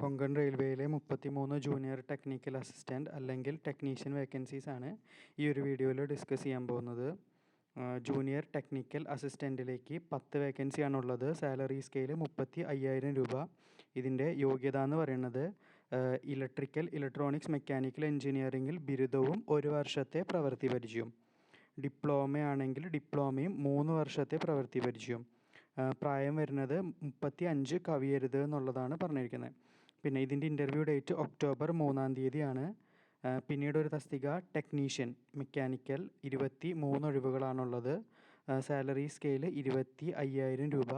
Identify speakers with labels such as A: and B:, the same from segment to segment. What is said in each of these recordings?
A: കൊങ്കൺ റെയിൽവേയിലെ മുപ്പത്തിമൂന്ന് junior technical assistant അല്ലെങ്കിൽ ടെക്നീഷ്യൻ വേക്കൻസീസ് ആണ് ഈ ഒരു വീഡിയോയിൽ ഡിസ്കസ് ചെയ്യാൻ പോകുന്നത്. ജൂനിയർ ടെക്നിക്കൽ അസിസ്റ്റന്റിലേക്ക് പത്ത് വേക്കൻസിയാണുള്ളത് സാലറി സ്കെയിൽ മുപ്പത്തി അയ്യായിരം രൂപ. ഇതിന്റെ യോഗ്യത എന്ന് പറയുന്നത് ഇലക്ട്രിക്കൽ ഇലക്ട്രോണിക്സ് മെക്കാനിക്കൽ എഞ്ചിനീയറിംഗിൽ ബിരുദവും ഒരു വർഷത്തെ പ്രവൃത്തി പരിചയവും. ഡിപ്ലോമയാണെങ്കിൽ ഡിപ്ലോമയും മൂന്ന് വർഷത്തെ പ്രവൃത്തി പരിചയവും. പ്രായം വരുന്നത് മുപ്പത്തി അഞ്ച് കവിയരുത് എന്നുള്ളതാണ് പറഞ്ഞിരിക്കുന്നത്. പിന്നെ ഇതിന്റെ ഇന്റർവ്യൂ ഡേറ്റ് ഒക്ടോബർ മൂന്നാം തീയതിയാണ്. പിന്നീട് ഒരു തസ്തിക ടെക്നീഷ്യൻ മെക്കാനിക്കൽ ഇരുപത്തി മൂന്ന് ഒഴിവുകളാണുള്ളത്. സാലറി സ്കെയിൽ ഇരുപത്തി അയ്യായിരം രൂപ.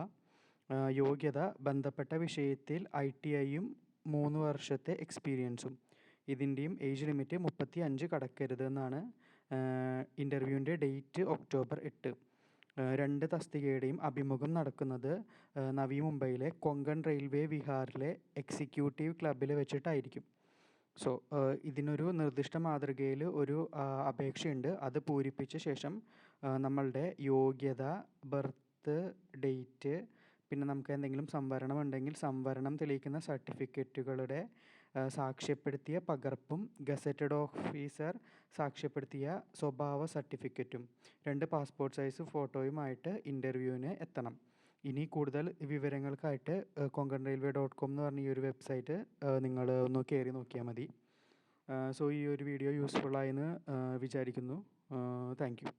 A: യോഗ്യത ബന്ധപ്പെട്ട വിഷയത്തിൽ ഐ ടി ഐയും മൂന്ന് വർഷത്തെ എക്സ്പീരിയൻസും ഇതിന്റെയും ഏജ് ലിമിറ്റ് മുപ്പത്തി അഞ്ച് കടക്കരുത് എന്നാണ് ഇന്റർവ്യൂവിന്റെ ഡേറ്റ് ഒക്ടോബർ എട്ട്. രണ്ട് തസ്തികയുടെയും അഭിമുഖം നടക്കുന്നത് നവി മുംബൈയിലെ കൊങ്കൺ റെയിൽവേ വിഹാറിലെ എക്സിക്യൂട്ടീവ് ക്ലബ്ബിൽ വെച്ചിട്ടായിരിക്കും. സോ ഇതിനൊരു നിർദ്ദിഷ്ട മാതൃകയിൽ ഒരു അപേക്ഷയുണ്ട്. അത് പൂരിപ്പിച്ച ശേഷം നമ്മളുടെ യോഗ്യത ബർത്ത് ഡേറ്റ് പിന്നെ നമുക്ക് എന്തെങ്കിലും സംവരണം ഉണ്ടെങ്കിൽ സംവരണം തെളിയിക്കുന്ന സർട്ടിഫിക്കറ്റുകളുടെ സാക്ഷ്യപ്പെടുത്തിയ പകർപ്പും ഗസറ്റഡ് ഓഫീസർ സാക്ഷ്യപ്പെടുത്തിയ സ്വഭാവ സർട്ടിഫിക്കറ്റും. രണ്ട് പാസ്പോർട്ട് സൈസ് ഫോട്ടോയുമായിട്ട് ഇന്റർവ്യൂവിന് എത്തണം. ഇനി കൂടുതൽ വിവരങ്ങൾക്കായിട്ട് കൊങ്കൺ റെയിൽവേ ഡോട്ട് കോം എന്ന് പറഞ്ഞ ഈ ഒരു വെബ്സൈറ്റ് നിങ്ങൾ ഒന്ന് കയറി നോക്കിയാൽ മതി. സോ ഈ ഒരു വീഡിയോ യൂസ്ഫുള്ളായെന്ന് വിചാരിക്കുന്നു. Thank you.